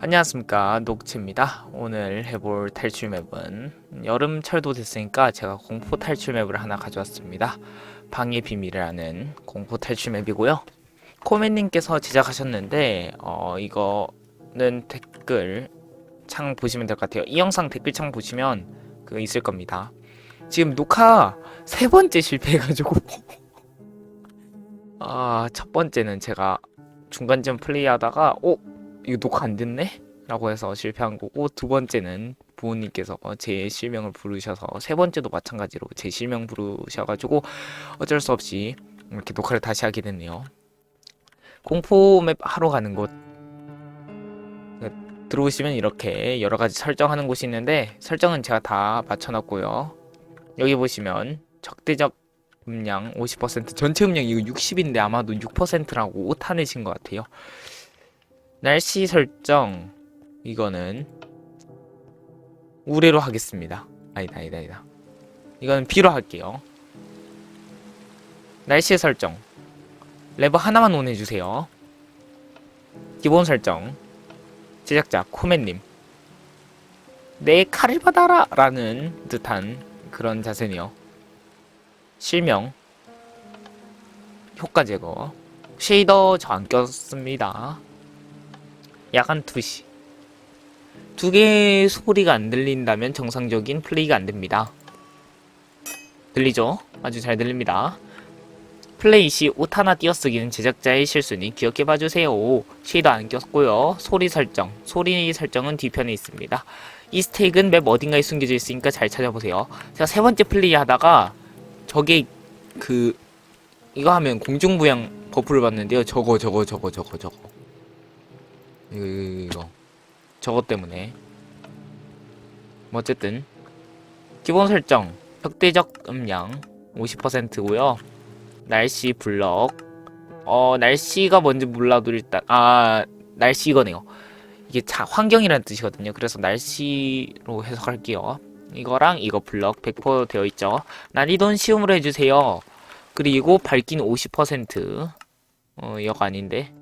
안녕하십니까. 녹치입니다. 오늘 해볼 탈출 맵은 여름철도 됐으니까 제가 공포 탈출 맵을 하나 가져왔습니다. 방의 비밀이라는 공포 탈출 맵이고요. 코멘님께서 제작하셨는데 어 이거는 댓글 창 보시면 될 것 같아요. 이 영상 댓글 창 보시면 그거 있을 겁니다. 지금 녹화 세 번째 실패해가지고. 아 첫 번째는 제가 중간쯤 플레이하다가 어 이거 녹화 안 됐네? 라고 해서 실패한 거고 두 번째는 부모님께서 제 실명을 부르셔서 세 번째도 마찬가지로 제 실명 부르셔가지고 어쩔 수 없이 이렇게 녹화를 다시 하게 됐네요. 공포 맵 하러 가는 곳 네, 들어오시면 이렇게 여러 가지 설정하는 곳이 있는데 설정은 제가 다 맞춰놨고요. 여기 보시면 적대적 음량 50% 전체 음량 이거 60인데 아마도 6%라고 오타내신 것 같아요. 날씨 설정 이거는 우레로 하겠습니다. 아니다 아니다 아니다. 이거는 비로 할게요. 날씨 설정 레버 하나만 온해주세요. 기본 설정 제작자 코맨님 내 칼을 받아라 라는 듯한 그런 자세네요. 실명 효과 제거 쉐이더 저 안 꼈습니다. 야간 투시. 두 개의 소리가 안 들린다면 정상적인 플레이가 안 됩니다. 들리죠? 아주 잘 들립니다. 플레이 시 옷 하나 띄어쓰기는 제작자의 실수니 기억해 봐주세요. 쉐이더 안 꼈고요. 소리 설정. 소리 설정은 뒤편에 있습니다. 이스테이크는 맵 어딘가에 숨겨져 있으니까 잘 찾아보세요. 제가 세 번째 플레이 하다가 저게 그 이거 하면 공중부양 버프를 받는데요. 저거 저거 저거 저거 저거 이거 이거 이거 저것 때문에. 뭐 어쨌든 기본 설정 적대적 음량 50%고요. 날씨 블럭. 어 날씨가 뭔지 몰라도 일단 아 날씨 이거네요. 이게 자 환경이라는 뜻이거든요. 그래서 날씨로 해석할게요. 이거랑 이거 블럭 100% 되어 있죠? 난이도는 쉬움으로 해주세요. 그리고 밝기는 50%어 역 아닌데.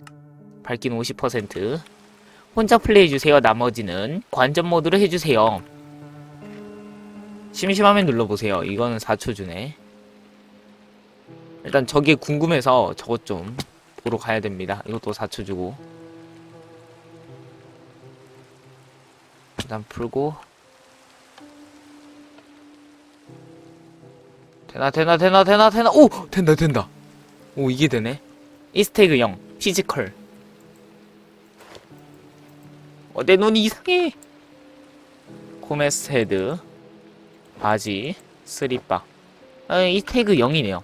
밝기는 50% 혼자 플레이해주세요. 나머지는 관전 모드로 해주세요. 심심하면 눌러보세요. 이거는 4초 주네. 일단 저게 궁금해서 저것 좀 보러 가야 됩니다. 이것도 4초 주고. 일단 풀고. 되나 되나 되나 되나 되나 오 된다 된다 오 이게 되네 이스테이크 0 피지컬 어, 내 눈이 이상해. 코메스 헤드, 바지, 스리빠. 아, 이 태그 0이네요.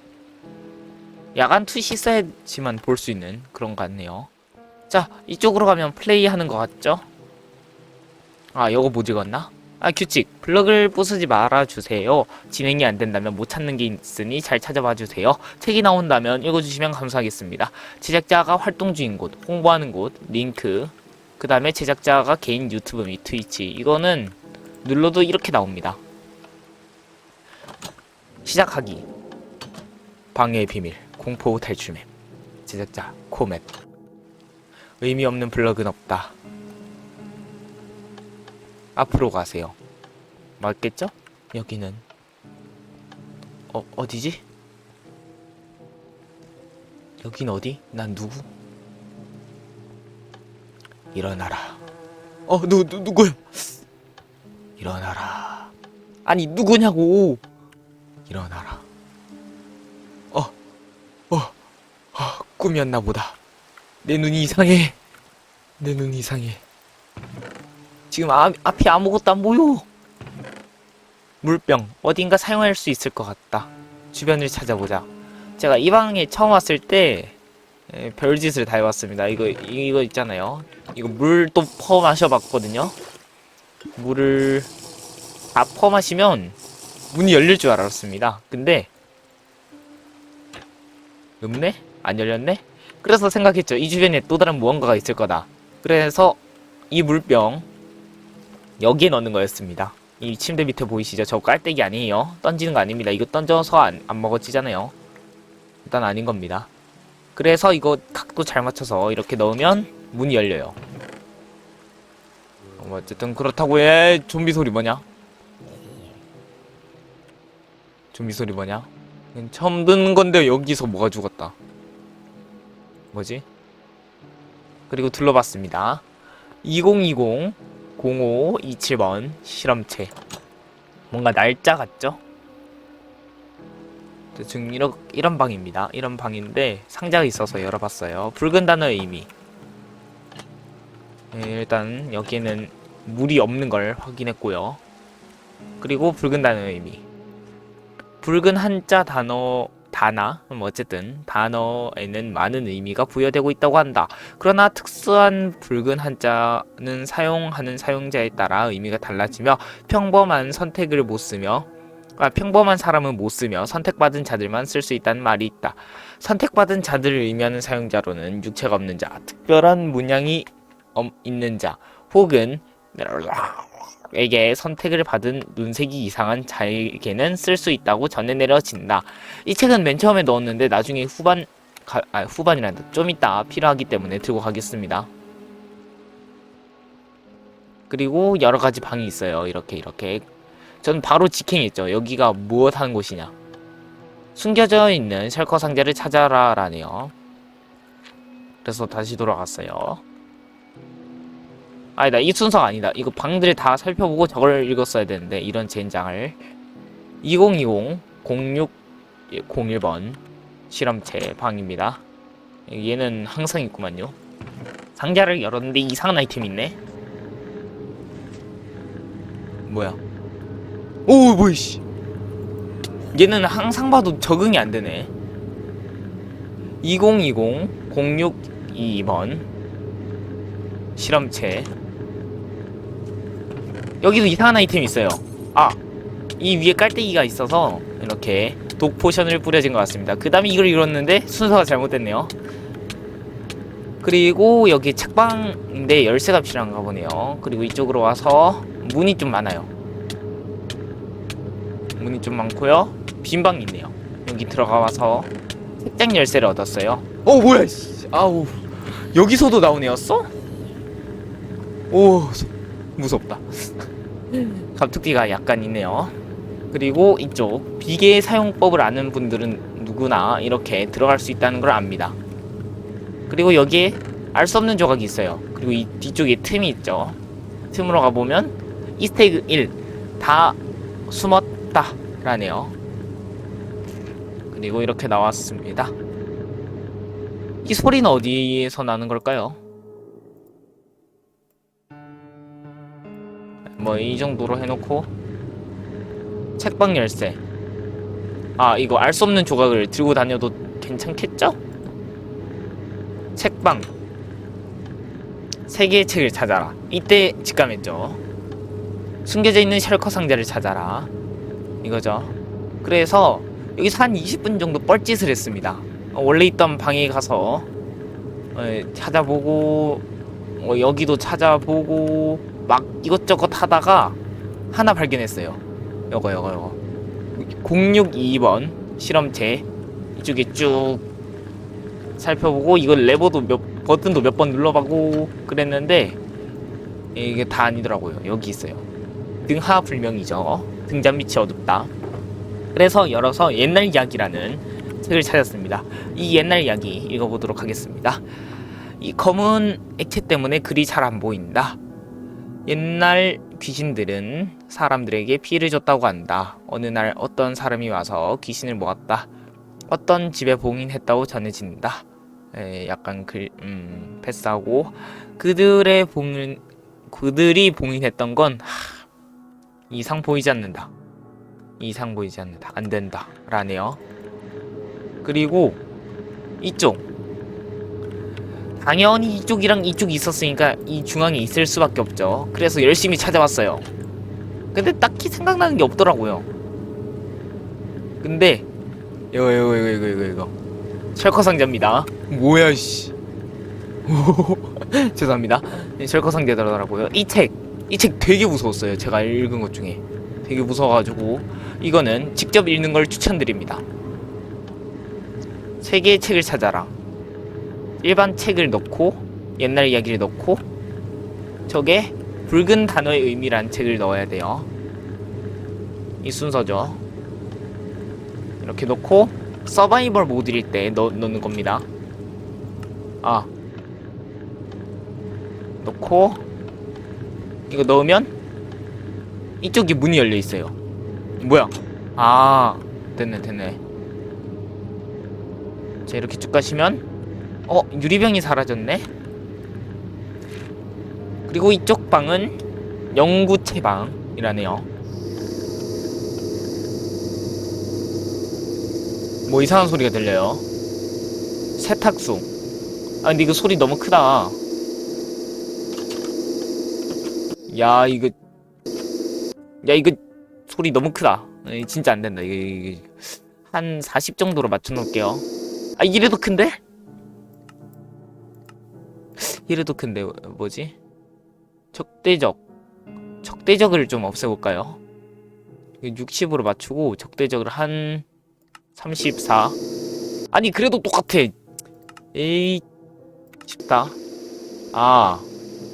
야간 투시 써야지만 볼 수 있는 그런 것 같네요. 자, 이쪽으로 가면 플레이 하는 것 같죠? 아, 이거 뭐 찍었나? 아, 규칙. 블럭을 부수지 말아주세요. 진행이 안 된다면 못 찾는 게 있으니 잘 찾아봐 주세요. 책이 나온다면 읽어주시면 감사하겠습니다. 제작자가 활동 중인 곳, 홍보하는 곳, 링크, 그 다음에 제작자가 개인 유튜브 및 트위치. 이거는 눌러도 이렇게 나옵니다. 시작하기. 방해의 비밀. 공포 탈출맵. 제작자 코맵 의미 없는 블럭은 없다. 앞으로 가세요. 맞겠죠? 여기는. 어 어디지? 여긴 어디? 난 누구? 일어나라. 어, 누, 누, 누구야? 일어나라. 아니, 누구냐고. 일어나라. 어, 어, 어, 꿈이었나 보다. 내 눈이 이상해. 내 눈이 이상해. 지금 아, 앞이 아무것도 안 보여. 물병, 어딘가 사용할 수 있을 것 같다. 주변을 찾아보자. 제가 이 방에 처음 왔을 때, 에, 별짓을 다 해봤습니다. 이거, 이거 있잖아요. 이거 물 또 퍼 마셔봤거든요. 물을 다 퍼 마시면 문이 열릴 줄 알았습니다. 근데 없네? 안 열렸네? 그래서 생각했죠. 이 주변에 또 다른 무언가가 있을 거다. 그래서 이 물병 여기에 넣는 거였습니다. 이 침대 밑에 보이시죠? 저 깔때기 아니에요. 던지는 거 아닙니다. 이거 던져서 안, 안 먹어지잖아요. 일단 아닌 겁니다. 그래서 이거 각도 잘 맞춰서 이렇게 넣으면 문이 열려요. 뭐 어쨌든 그렇다고 해 좀비 소리 뭐냐? 좀비 소리 뭐냐? 처음 듣는 건데 여기서 뭐가 죽었다. 뭐지? 그리고 둘러봤습니다. 2020 0527번 실험체. 뭔가 날짜 같죠? 대충 이런, 이런 방입니다. 이런 방인데 상자가 있어서 열어봤어요. 붉은 단어의 의미. 네, 일단 여기에는 물이 없는 걸 확인했고요. 그리고 붉은 단어의 의미. 붉은 한자 단어 단어 뭐 어쨌든 단어에는 많은 의미가 부여되고 있다고 한다. 그러나 특수한 붉은 한자는 사용하는 사용자에 따라 의미가 달라지며 평범한 선택을 못 쓰며 아, 평범한 사람은 못 쓰며 선택받은 자들만 쓸 수 있다는 말이 있다. 선택받은 자들을 의미하는 사용자로는 육체가 없는 자, 특별한 문양이 엄- 있는 자, 혹은 에게 선택을 받은 눈색이 이상한 자에게는 쓸 수 있다고 전해 내려진다. 이 책은 맨 처음에 넣었는데 나중에 후반 가, 아, 후반이란다. 좀 이따 필요하기 때문에 들고 가겠습니다. 그리고 여러 가지 방이 있어요. 이렇게 이렇게. 전 바로 직행했죠. 여기가 무엇 하는 곳이냐. 숨겨져 있는 셜커 상자를 찾아라 라네요. 그래서 다시 돌아갔어요. 아니다 이 순서가 아니다 이거 방들을 다 살펴보고 저걸 읽었어야 되는데 이런 젠장을 2020 06 01번 실험체 방입니다 얘는 항상 있구만요 상자를 열었는데 이상한 아이템 있네 뭐야 오 뭐야 씨. 얘는 항상 봐도 적응이 안 되네. 2020 0622번 실험체. 여기도 이상한 아이템이 있어요. 아 이 위에 깔때기가 있어서 이렇게 독 포션을 뿌려진 것 같습니다. 그 다음에 이걸 잃었는데 순서가 잘못됐네요. 그리고 여기 책방인데 열쇠가 필요한가 보네요. 그리고 이쪽으로 와서 문이 좀 많아요 문이 좀 많고요. 빈 방이 있네요. 여기 들어가 와서 책장 열쇠를 얻었어요. 어 뭐야 씨. 아우. 여기서도 나오네요 써? 오 무섭다. 갑툭튀가 약간 있네요. 그리고 이쪽 비계 사용법을 아는 분들은 누구나 이렇게 들어갈 수 있다는 걸 압니다. 그리고 여기에 알 수 없는 조각이 있어요. 그리고 이 뒤쪽에 틈이 있죠. 틈으로 가보면 이스테이크 1 다 숨었 다 라네요. 그리고 이렇게 나왔습니다. 이 소리는 어디에서 나는 걸까요? 뭐 이 정도로 해놓고 책방 열쇠. 아 이거 알 수 없는 조각을 들고 다녀도 괜찮겠죠? 책방. 세 개의 책을 찾아라. 이때 직감했죠. 숨겨져 있는 셜커 상자를 찾아라 이거죠 그래서 여기서 한 20분 정도 뻘짓을 했습니다 어, 원래 있던 방에 가서 어, 찾아보고 어, 여기도 찾아보고 막 이것저것 하다가 하나 발견했어요. 요거 요거 요거 062번 실험체 이쪽에 쭉 살펴보고 이걸 레버도 몇 버튼도 몇 번 눌러보고 그랬는데 이게 다 아니더라고요. 여기 있어요. 등하 불명이죠. 등잔 밑이 어둡다. 그래서 열어서 옛날 이야기라는 책을 찾았습니다. 이 옛날 이야기 읽어보도록 하겠습니다. 이 검은 액체 때문에 글이 잘 안 보인다. 옛날 귀신들은 사람들에게 피해를 줬다고 한다. 어느 날 어떤 사람이 와서 귀신을 모았다. 어떤 집에 봉인했다고 전해진다. 에, 약간 글, 음, 패스하고 그들의 봉인, 그들이 봉인했던 건 하, 이상 보이지 않는다. 이상 보이지 않는다. 안 된다. 라네요. 그리고 이쪽 당연히 이쪽이랑 이쪽이 있었으니까 이 중앙에 있을 수밖에 없죠. 그래서 열심히 찾아왔어요. 근데 딱히 생각나는 게 없더라고요. 근데 이거 이거 이거 이거 이거 이거 철커 상자입니다. 뭐야 씨. 죄송합니다. 네, 철커 상자더라고요. 이 책, 이 책 되게 무서웠어요. 제가 읽은 것 중에 되게 무서워가지고 이거는 직접 읽는 걸 추천드립니다. 세 개의 책을 찾아라. 일반 책을 넣고 옛날 이야기를 넣고 저게 붉은 단어의 의미란 책을 넣어야 돼요. 이 순서죠. 이렇게 놓고 서바이벌 모드일 때 넣, 넣는 겁니다. 아. 넣고 이거 넣으면 이쪽이 문이 열려 있어요. 뭐야? 아, 됐네, 됐네. 자, 이렇게 쭉 가시면 어, 유리병이 사라졌네. 그리고 이쪽 방은 연구체 방이라네요. 뭐 이상한 소리가 들려요. 세탁소. 아, 근데 이거 소리 너무 크다. 야, 이거. 야, 이거 소리 너무 크다. 진짜 안 된다. 이거, 이거. 한 40 정도로 맞춰놓을게요. 아, 이래도 큰데? 이래도 큰데, 뭐지? 적대적. 적대적을 좀 없애볼까요? 60으로 맞추고, 적대적을 한 34. 아니, 그래도 똑같아. 에이, 쉽다. 아,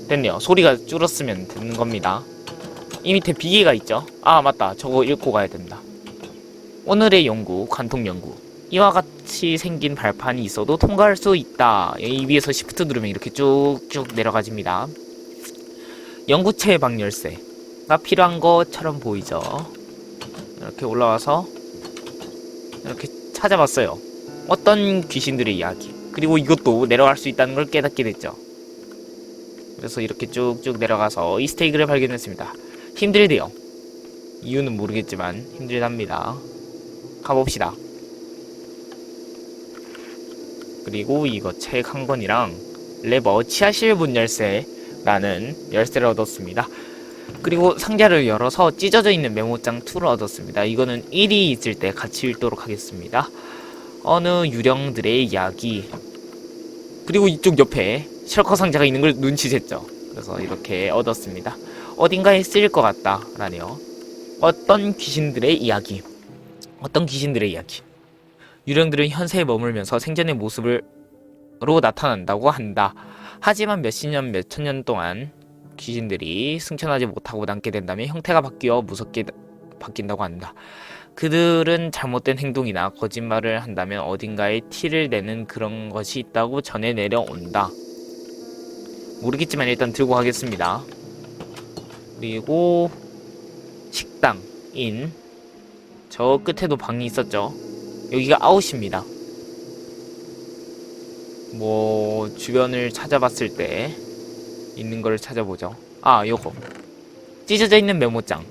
됐네요. 소리가 줄었으면 되는 겁니다. 이 밑에 비계가 있죠? 아, 맞다. 저거 읽고 가야 된다. 오늘의 연구, 관통 연구. 이와 같이 생긴 발판이 있어도 통과할 수 있다. 이 위에서 시프트 누르면 이렇게 쭉쭉 내려가집니다. 연구체 방 열쇠가 필요한 것처럼 보이죠? 이렇게 올라와서 이렇게 찾아봤어요. 어떤 귀신들의 이야기. 그리고 이것도 내려갈 수 있다는 걸 깨닫게 됐죠. 그래서 이렇게 쭉쭉 내려가서 이스테이크를 발견했습니다. 힘들대요. 이유는 모르겠지만 힘들답니다. 가봅시다. 그리고 이거 책 한 권이랑 레버 치아실 문 열쇠라는 열쇠를 얻었습니다. 그리고 상자를 열어서 찢어져 있는 메모장 2를 얻었습니다. 이거는 1이 있을 때 같이 읽도록 하겠습니다. 어느 유령들의 이야기. 그리고 이쪽 옆에 셜커 상자가 있는 걸 눈치챘죠. 그래서 이렇게 얻었습니다. 어딘가에 쓰일 것 같다. 라네요. 어떤 귀신들의 이야기. 어떤 귀신들의 이야기. 유령들은 현세에 머물면서 생전의 모습으로 나타난다고 한다. 하지만 몇십 년, 몇천 년 동안 귀신들이 승천하지 못하고 남게 된다면 형태가 바뀌어 무섭게 바뀐다고 한다. 그들은 잘못된 행동이나 거짓말을 한다면 어딘가에 티를 내는 그런 것이 있다고 전해 내려온다. 모르겠지만 일단 들고 가겠습니다. 그리고 식당, 인. 저 끝에도 방이 있었죠. 여기가 아웃입니다. 뭐 주변을 찾아봤을 때 있는 걸 찾아보죠. 아, 요거. 찢어져 있는 메모장.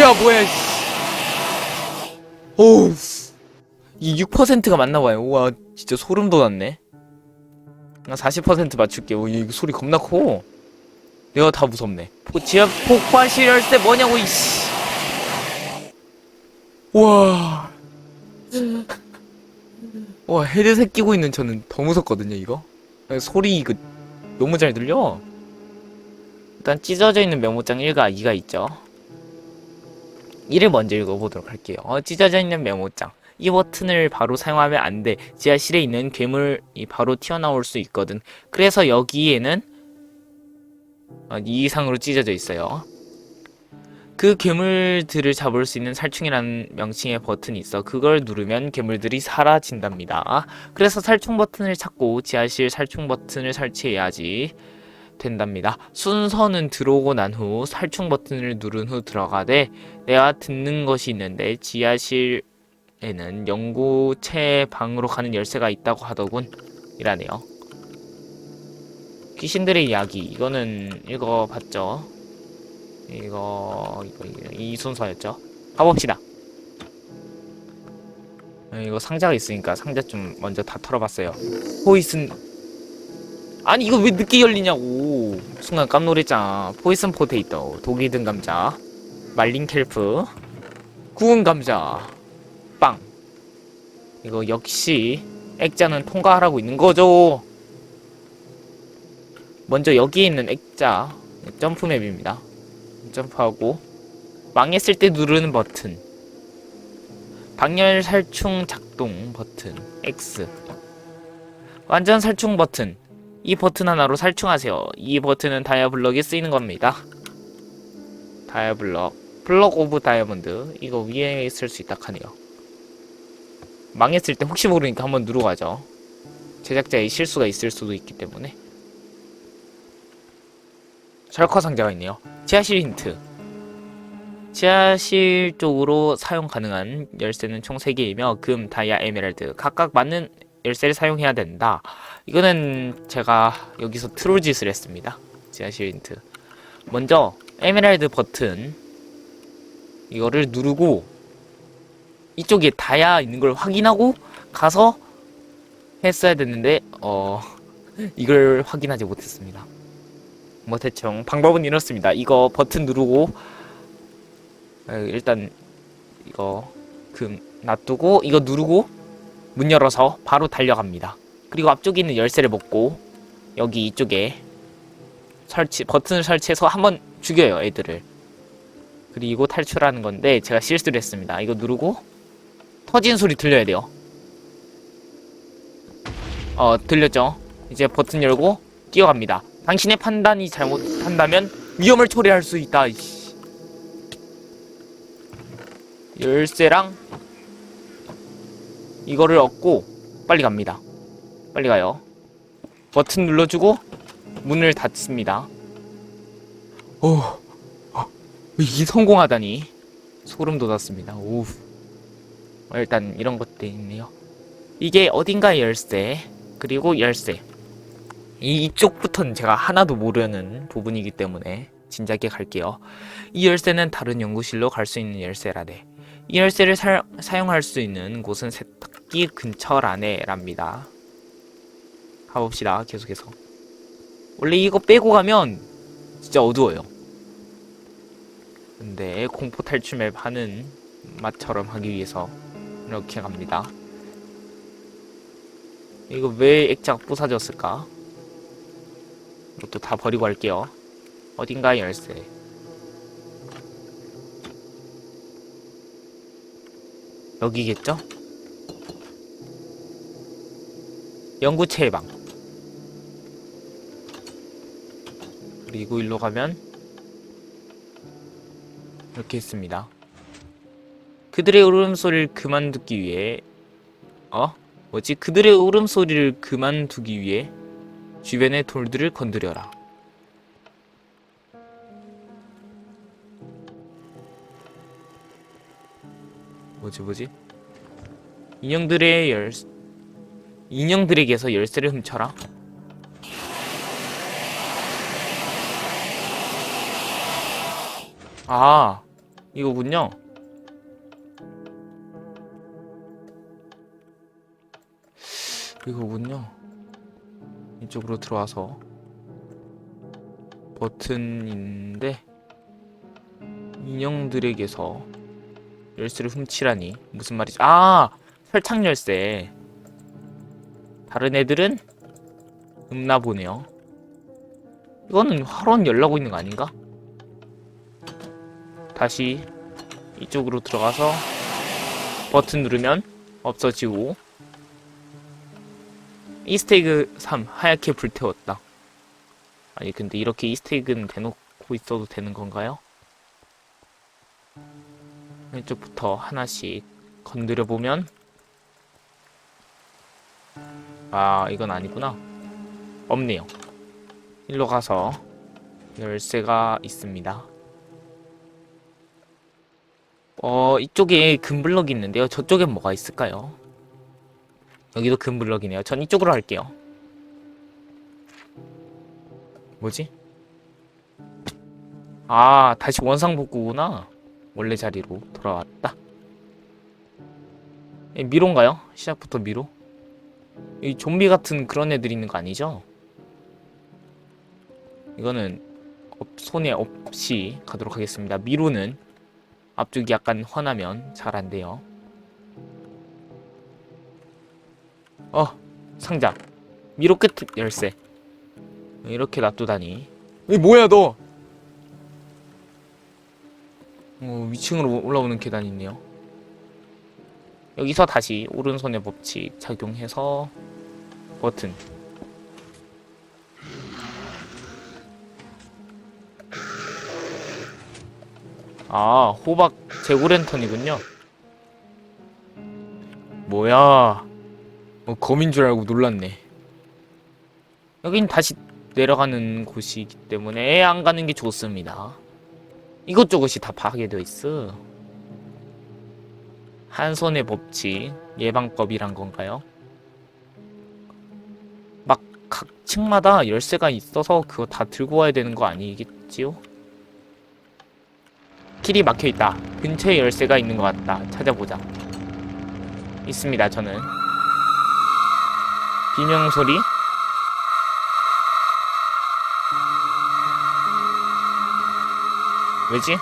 야, 뭐야, 씨. 오우. 이 6%가 맞나 봐요. 우와, 진짜 소름 돋았네. 나40% 맞출게. 오, 이거 소리 겁나 커. 내가 다 무섭네. 포, 지하 폭파실 열쇠 뭐냐고, 이씨. 와. 와, 헤드셋 끼고 있는 저는 더 무섭거든요, 이거. 소리 이거 너무 잘 들려. 일단 찢어져 있는 메모장 1과 2가 있죠. 1을 먼저 읽어보도록 할게요. 어, 찢어져 있는 메모장. 이 버튼을 바로 사용하면 안 돼. 지하실에 있는 괴물이 바로 튀어나올 수 있거든. 그래서 여기에는 어, 이 이상으로 찢어져 있어요. 그 괴물들을 잡을 수 있는 살충이라는 명칭의 버튼이 있어. 그걸 누르면 괴물들이 사라진답니다. 그래서 살충 버튼을 찾고 지하실 살충 버튼을 설치해야지 된답니다. 순서는 들어오고 난 후 살충 버튼을 누른 후 들어가되 내가 듣는 것이 있는데 지하실 에는 연구체 방으로 가는 열쇠가 있다고 하더군. 이라네요. 귀신들의 이야기 이거는 읽어봤죠. 이거 이거 이거, 이 순서였죠. 가봅시다. 어, 이거 상자가 있으니까 상자 좀 먼저 다 털어봤어요. 포이슨 아니 이거 왜 늦게 열리냐고 순간 깜놀했잖아. 포이슨 포테이토 독이 든 감자 말린 켈프 구운 감자 빵 이거 역시 액자는 통과하라고 있는 거죠. 먼저 여기에 있는 액자 점프맵입니다. 점프하고 망했을 때 누르는 버튼 방열 살충 작동 버튼 X 완전 살충 버튼 이 버튼 하나로 살충하세요. 이 버튼은 다이아블럭에 쓰이는 겁니다. 다이아블럭, 블럭 오브 다이아몬드 이거 위에 쓸수 있다 하네요. 망했을 때 혹시 모르니까 한번 누르고 가죠. 제작자의 실수가 있을 수도 있기 때문에. 절커 상자가 있네요. 지하실 힌트. 지하실 쪽으로 사용 가능한 열쇠는 총 3개이며 금, 다이아, 에메랄드 각각 맞는 열쇠를 사용해야 된다. 이거는 제가 여기서 트롤 짓을 했습니다. 지하실 힌트. 먼저 에메랄드 버튼 이거를 누르고 이쪽에 다이아 있는 걸 확인하고 가서 했어야 됐는데 어 이걸 확인하지 못했습니다. 뭐 대충 방법은 이렇습니다. 이거 버튼 누르고 어, 일단 이거 금 놔두고 이거 누르고 문 열어서 바로 달려갑니다. 그리고 앞쪽에 있는 열쇠를 먹고 여기 이쪽에 설치 버튼을 설치해서 한번 죽여요 애들을. 그리고 탈출하는 건데 제가 실수를 했습니다. 이거 누르고 터진 소리 들려야 돼요. 어 들렸죠? 이제 버튼 열고 뛰어갑니다. 당신의 판단이 잘못한다면 위험을 초래할 수 있다. 이씨. 열쇠랑 이거를 얻고 빨리 갑니다. 빨리 가요. 버튼 눌러주고 문을 닫습니다. 오, 어, 이게 성공하다니 소름 돋았습니다. 오, 어, 일단 이런 것도 있네요. 이게 어딘가의 열쇠 그리고 열쇠. 이 이쪽부터는 제가 하나도 모르는 부분이기 때문에 진작에 갈게요. 이 열쇠는 다른 연구실로 갈 수 있는 열쇠라네. 이 열쇠를 사, 사용할 수 있는 곳은 세탁기 근처라네랍니다. 가봅시다. 계속해서. 원래 이거 빼고 가면 진짜 어두워요. 근데 공포 탈출 맵 하는 맛처럼 하기 위해서 이렇게 갑니다. 이거 왜 액자가 부사졌을까? 이것도 다 버리고 할게요. 어딘가에 열쇠. 여기겠죠? 연구체의 방. 그리고 일로 가면 이렇게 있습니다. 그들의 울음소리를 그만 듣기 위해 어? 뭐지? 그들의 울음소리를 그만두기 위해 주변의 돌들을 건드려라. 뭐지 뭐지? 인형들의 열 인형들에게서 열쇠를 훔쳐라. 아, 이거군요. 이거군요. 이쪽으로 들어와서 버튼인데 인형들에게서 열쇠를 훔치라니 무슨 말이지? 아 설창 열쇠. 다른 애들은 없나 보네요. 이거는 화론 열라고 있는 거 아닌가? 다시 이쪽으로 들어가서 버튼 누르면 없어지고 이스테이크 3 하얗게 불태웠다. 아니 근데 이렇게 이스테이크는 대놓고 있어도 되는 건가요? 왼쪽부터 하나씩 건드려 보면 아 이건 아니구나. 없네요. 일로 가서 열쇠가 있습니다. 어 이쪽에 금블럭이 있는데요. 저쪽엔 뭐가 있을까요? 여기도 금블럭이네요. 전 이쪽으로 할게요. 뭐지? 아, 다시 원상복구구나. 원래 자리로 돌아왔다. 예, 미로인가요? 시작부터 미로? 이 좀비 같은 그런 애들이 있는 거 아니죠? 이거는 없- 손에 없이 가도록 하겠습니다. 미로는 앞쪽이 약간 환하면 잘 안 돼요. 어 상자 미로 끝 열쇠. 이렇게 놔두다니. 이 뭐야 너? 어, 위층으로 올라오는 계단이 있네요. 여기서 다시 오른손의 법칙 작용해서 버튼. 아 호박 재고랜턴이군요. 뭐야? 뭐 검인 줄 알고 놀랐네. 여긴 다시 내려가는 곳이기 때문에 안 가는 게 좋습니다. 이것저것이 다 파괴되어 있어. 한 손의 법칙, 예방법이란 건가요? 막 각 층마다 열쇠가 있어서 그거 다 들고 와야 되는 거 아니겠지요? 길이 막혀 있다. 근처에 열쇠가 있는 것 같다. 찾아보자. 있습니다, 저는. 비명 소리? 왜지?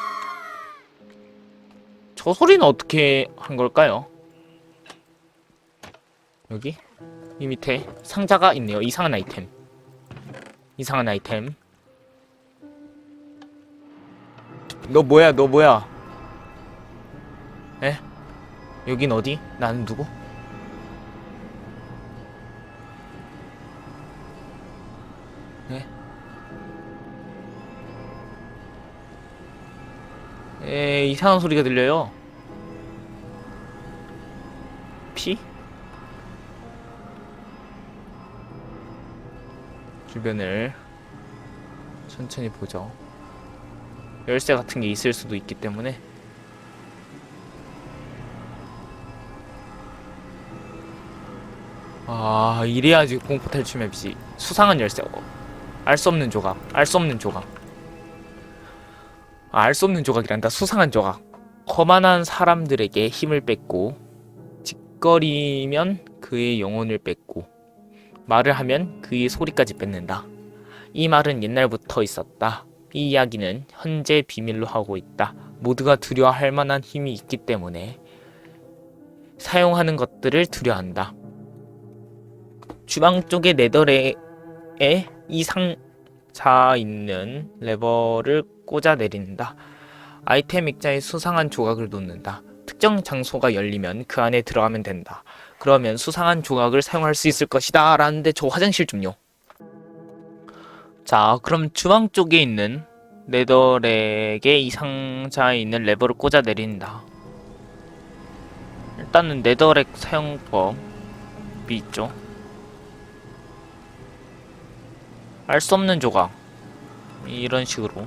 저 소리는 어떻게 한 걸까요? 여기? 이 밑에 상자가 있네요. 이상한 아이템. 이상한 아이템. 너 뭐야, 너 뭐야? 에? 여긴 어디? 나는 누구? 에? 에, 이상한 소리가 들려요. 피? 주변을 천천히 보죠. 열쇠 같은 게 있을 수도 있기 때문에 아 이래야지 공포 탈출 맵이지 수상한 열쇠 어, 알 수 없는 조각 알 수 없는 조각. 아, 알수 없는 조각이란다. 수상한 조각. 거만한 사람들에게 힘을 뺏고 짓거리면 그의 영혼을 뺏고 말을 하면 그의 소리까지 뺏는다. 이 말은 옛날부터 있었다. 이 이야기는 현재 비밀로 하고 있다. 모두가 두려워할 만한 힘이 있기 때문에 사용하는 것들을 두려워한다. 주방 쪽의 네더레에 이 상 자 있는 레버를 꽂아 내린다. 아이템 액자에 수상한 조각을 놓는다. 특정 장소가 열리면 그 안에 들어가면 된다. 그러면 수상한 조각을 사용할 수 있을 것이다. 라는데 저 화장실 좀요. 자, 그럼 주방 쪽에 있는 네더렉에 이 상자에 있는 레버를 꽂아 내린다. 일단은 네더렉 사용법이 있죠. 알 수 없는 조각. 이런 식으로.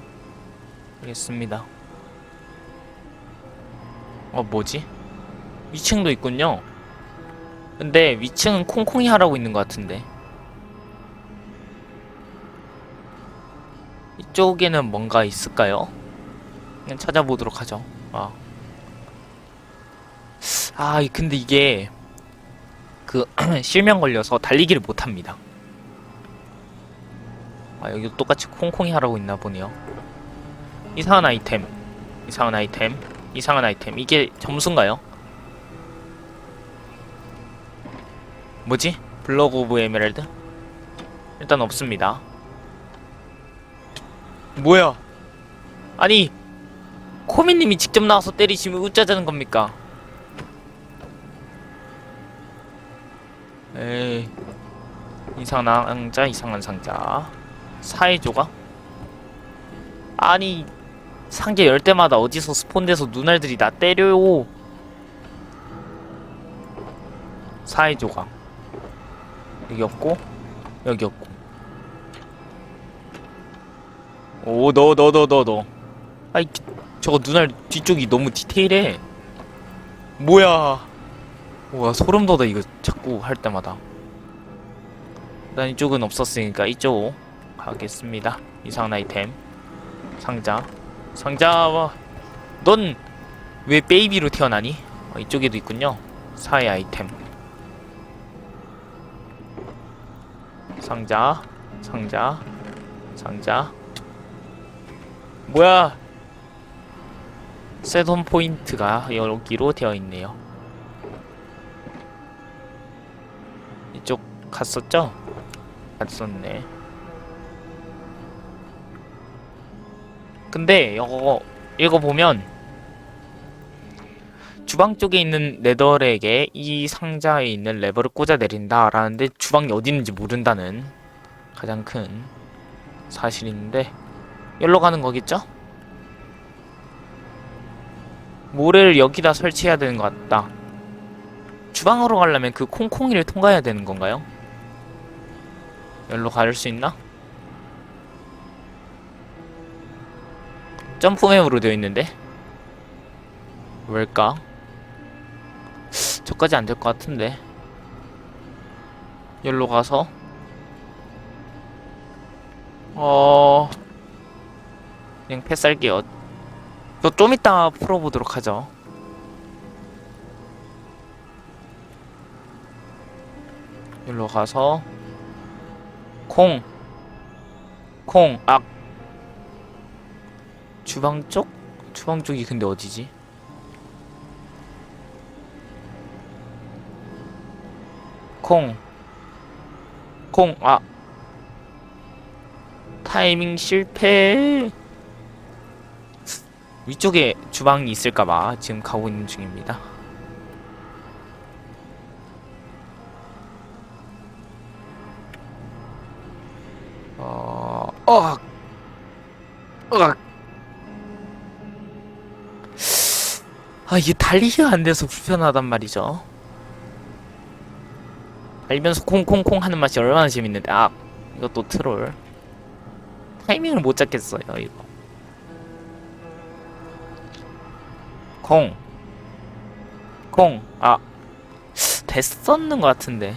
알겠습니다. 어 뭐지? 위층도 있군요. 근데 위층은 콩콩이 하라고 있는 것 같은데. 이쪽에는 뭔가 있을까요? 그냥 찾아보도록 하죠. 아, 아 이- 근데 이게 그 실명 걸려서 달리기를 못합니다 아 여기 똑같이 콩콩이 하라고 있나 보네요 이상한 아이템 이상한 아이템 이상한 아이템 이게 점수인가요? 뭐지? 블럭 오브 에메랄드? 일단 없습니다 뭐야 아니 코미님이 직접 나와서 때리시면 웃자자는 겁니까? 에이 이상한 상자 이상한 상자 사회 조각? 아니 상자 열 때마다 어디서 스폰돼서 눈알들이 나 때려요. 사회 조각. 여기 없고 여기 없고. 오 너 너 너 너너. 아이 저거 눈알 뒤쪽이 너무 디테일해. 뭐야? 와 소름 돋아 이거 자꾸 할 때마다. 난 이쪽은 없었으니까 이쪽 가겠습니다. 이상한 아이템 상자 상자 넌왜 베이비로 태어나니? 어, 이쪽에도 있군요. 사회 아이템 상자 상자 상자 뭐야 세돈 포인트가 여기로 되어 있네요. 이쪽 갔었죠? 갔었네. 근데 이거 이거 보면 주방 쪽에 있는 네더렉에 이 상자에 있는 레버를 꽂아 내린다 라는데 주방이 어디 있는지 모른다는 가장 큰 사실인데 여기로 가는 거겠죠? 모래를 여기다 설치해야 되는 것 같다. 주방으로 가려면 그 콩콩이를 통과해야 되는 건가요? 여기로 갈 수 있나? 점프맵으로 되어 있는데? 왜일까? 저까지 안 될 것 같은데. 여기로 가서 어 그냥 패스할게요. 이거 좀 이따 풀어보도록 하죠. 여기로 가서 콩, 콩, 악. 주방 쪽? 주방 쪽이 근데 어디지? 콩, 콩, 아. 타이밍 실패. 위쪽에 주방이 있을까봐 지금 가고 있는 중입니다. 아, 이게 달리기가 안 돼서 불편하단 말이죠. 알면서 콩콩콩 하는 맛이 얼마나 재밌는데, 아, 이것도 트롤. 타이밍을 못 잡겠어요, 이거. 콩. 콩. 아. 됐었는 것 같은데.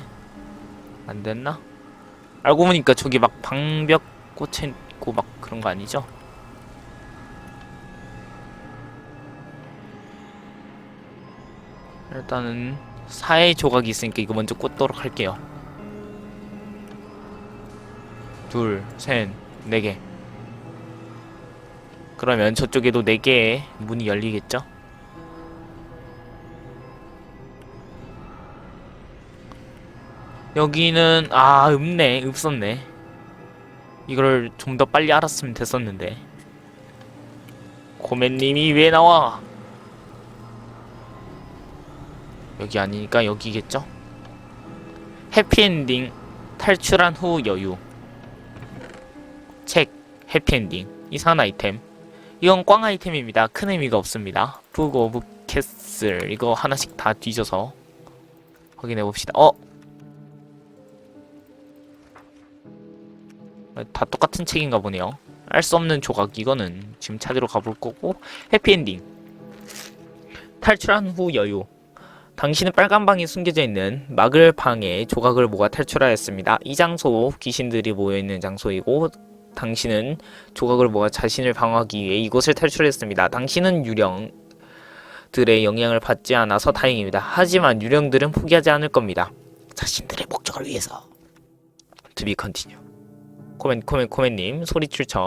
안 됐나? 알고 보니까 저기 막 방벽 꽂혀 있고 막 그런 거 아니죠? 일단은 사의 조각이 있으니까 이거 먼저 꽂도록 할게요. 둘, 셋, 네 개. 그러면 저쪽에도 네 개의 문이 열리겠죠? 여기는 아 없네 없었네 이걸 좀 더 빨리 알았으면 됐었는데 고맨님이 왜 나와 여기 아니니까 여기겠죠? 해피엔딩 탈출한 후 여유. 책 해피엔딩 이상한 아이템. 이건 꽝 아이템입니다. 큰 의미가 없습니다. 북 오브 캐슬 이거 하나씩 다 뒤져서 확인해 봅시다. 어? 다 똑같은 책인가 보네요. 알 수 없는 조각. 이거는 지금 찾으러 가볼 거고. 해피엔딩. 탈출한 후 여유 당신은 빨간 방에 숨겨져 있는 마글 방에 조각을 모아 탈출하였습니다. 이 장소 귀신들이 모여 있는 장소이고 당신은 조각을 모아 자신을 방어하기 위해 이곳을 탈출했습니다. 당신은 유령들의 영향을 받지 않아서 다행입니다. 하지만 유령들은 포기하지 않을 겁니다. 자신들의 목적을 위해서. To be continue. 코멘 코멘 코멘님 소리 출처